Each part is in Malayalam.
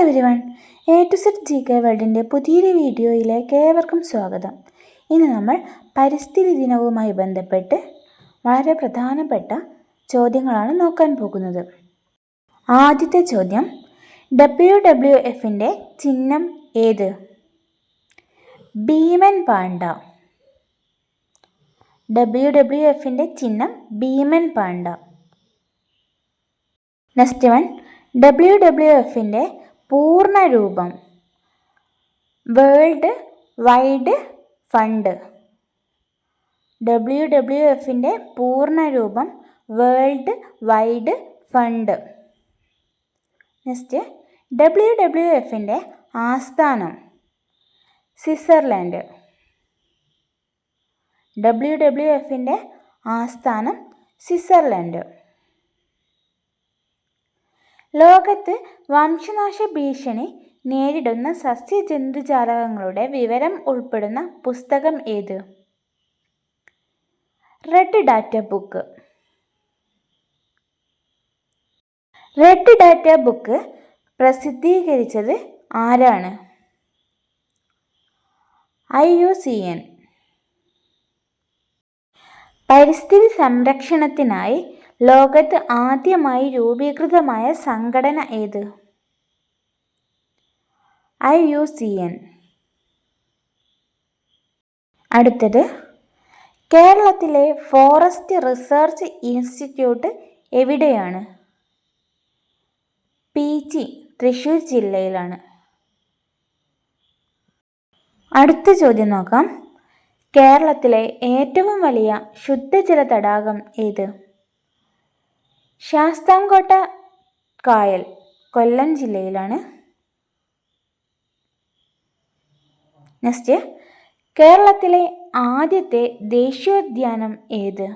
Every one A to Z G K വേൾഡിന്റെ പുതിയൊരു വീഡിയോയിലേക്ക് ഏവർക്കും സ്വാഗതം. ഇന്ന് നമ്മൾ പരിസ്ഥിതി ദിനവുമായി ബന്ധപ്പെട്ട് വളരെ പ്രധാനപ്പെട്ട ചോദ്യങ്ങളാണ് നോക്കാൻ പോകുന്നത്. ആദ്യത്തെ ചോദ്യം ഡബ്ല്യു ഡബ്ല്യു എഫിന്റെ ചിഹ്നം ഏത്? ഭീമൻ പാണ്ട ഡബ്ല്യു ഡബ്ല്യു എഫിന്റെ ചിഹ്നം ഭീമൻ panda next one W W എഫിന്റെ പൂർണ രൂപം world wide fund. W W എഫിന്റെ പൂർണ രൂപം world wide fund. Next W W എഫിന്റെ ആസ്ഥാനം. സ്വിറ്റ്സർലാൻഡ്. ഡബ്ല്യു ഡബ്ല്യു എഫിന്റെ ആസ്ഥാനം സ്വിറ്റ്സർലാൻഡ്. ലോകത്ത് വംശനാശ ഭീഷണി നേരിടുന്ന സസ്യജന്തുജാലകങ്ങളുടെ വിവരം ഉൾപ്പെടുന്ന പുസ്തകം ഏത്? Red data book red data book പ്രസിദ്ധീകരിച്ചത് ആരാണ്? I U C N. പരിസ്ഥിതി സംരക്ഷണത്തിനായി ലോകത്ത് ആദ്യമായി രൂപീകൃതമായ സംഘടന ഏത്? I U C N. അടുത്തത് കേരളത്തിലെ ഫോറസ്റ്റ് റിസർച്ച് ഇൻസ്റ്റിറ്റ്യൂട്ട് എവിടെയാണ്? പി ജി തൃശ്ശൂർ ജില്ലയിലാണ്. അടുത്ത ചോദ്യം നോക്കാം. കേരളത്തിലെ ഏറ്റവും വലിയ ശുദ്ധജല തടാകം ഏത്? ശാസ്താംകോട്ട കായൽ കൊല്ലം ജില്ലയിലാണ്. നെക്സ്റ്റ് കേരളത്തിലെ ആദ്യത്തെ ദേശീയോദ്യാനം ഏത്?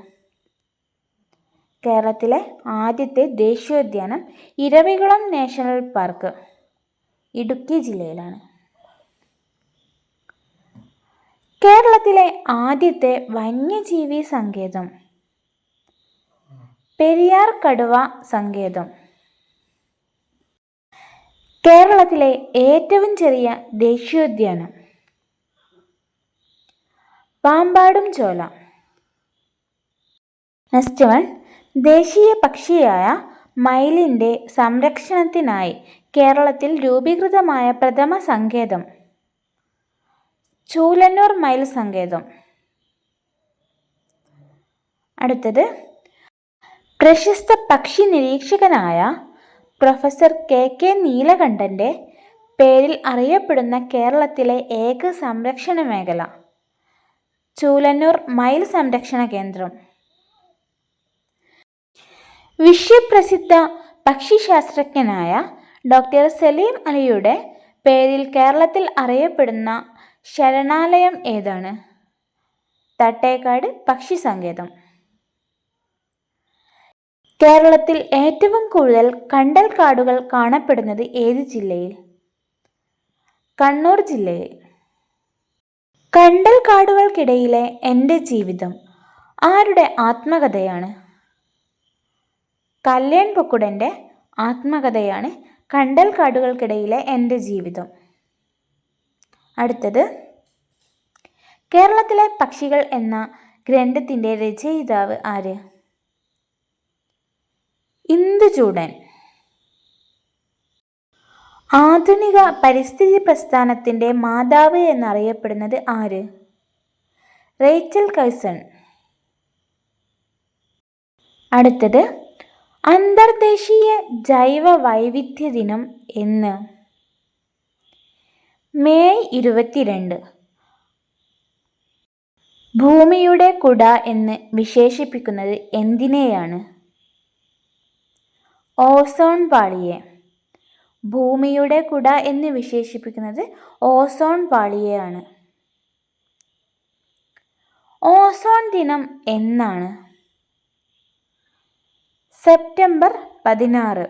കേരളത്തിലെ ആദ്യത്തെ ദേശീയോദ്യാനം ഇരവികുളം നാഷണൽ പാർക്ക് ഇടുക്കി ജില്ലയിലാണ്. കേരളത്തിലെ ആദ്യത്തെ വന്യജീവി സങ്കേതം പെരിയാർ കടുവ സങ്കേതം. കേരളത്തിലെ ഏറ്റവും ചെറിയ ദേശീയോദ്യാനം. പാമ്പാടും ചോല. നെക്സ്റ്റ് വൺ ദേശീയ പക്ഷിയായ മയിലിന്റെ സംരക്ഷണത്തിനായി കേരളത്തിൽ രൂപീകൃതമായ പ്രഥമ സങ്കേതം. ചൂലന്നൂർ മയിൽ സങ്കേതം. അടുത്തത് പ്രശസ്ത പക്ഷി നിരീക്ഷകനായ പ്രൊഫസർ കെ കെ നീലകണ്ഠന്റെ പേരിൽ അറിയപ്പെടുന്ന കേരളത്തിലെ ഏക സംരക്ഷണ മേഖല ചൂലന്നൂർ മയിൽ സംരക്ഷണ കേന്ദ്രം. വിശ്വപ്രസിദ്ധ പക്ഷിശാസ്ത്രജ്ഞനായ ഡോക്ടർ സലീം അലിയുടെ പേരിൽ കേരളത്തിൽ അറിയപ്പെടുന്ന ശരണാലയം ഏതാണ്? തട്ടേക്കാട് പക്ഷി സങ്കേതം. കേരളത്തിൽ ഏറ്റവും കൂടുതൽ കണ്ടൽ കാടുകൾ കാണപ്പെടുന്നത് ഏത് ജില്ലയിൽ? കണ്ണൂർ ജില്ലയിൽ. കണ്ടൽ കാടുകൾക്കിടയിലെ എന്റെ ജീവിതം ആരുടെ ആത്മകഥയാണ്? കല്യാൺ പൊക്കുടന്റെ ആത്മകഥയാണ് കണ്ടൽ കാടുകൾക്കിടയിലെ എന്റെ ജീവിതം. അടുത്തത് കേരളത്തിലെ പക്ഷികൾ എന്ന ഗ്രന്ഥത്തിന്റെ രചയിതാവ് ആര്? ഇന്ദുചൂടൻ ആധുനിക പരിസ്ഥിതി പ്രസ്ഥാനത്തിന്റെ മാതാവ് എന്നറിയപ്പെടുന്നത് ആര്? Rachel Carson. അടുത്തത് അന്തർദേശീയ ജൈവ വൈവിധ്യ ദിനം എന്ന്. മെയ് ഇരുപത്തിരണ്ട്. ഭൂമിയുടെ കുട എന്ന് വിശേഷിപ്പിക്കുന്നത് എന്തിനെയാണ്? ഓസോൺ പാളിയെ. ഭൂമിയുടെ കുട എന്ന് വിശേഷിപ്പിക്കുന്നത് ഓസോൺ പാളിയെയാണ്. ഓസോൺ ദിനം എന്നാണ്? സെപ്റ്റംബർ പതിനാറ്.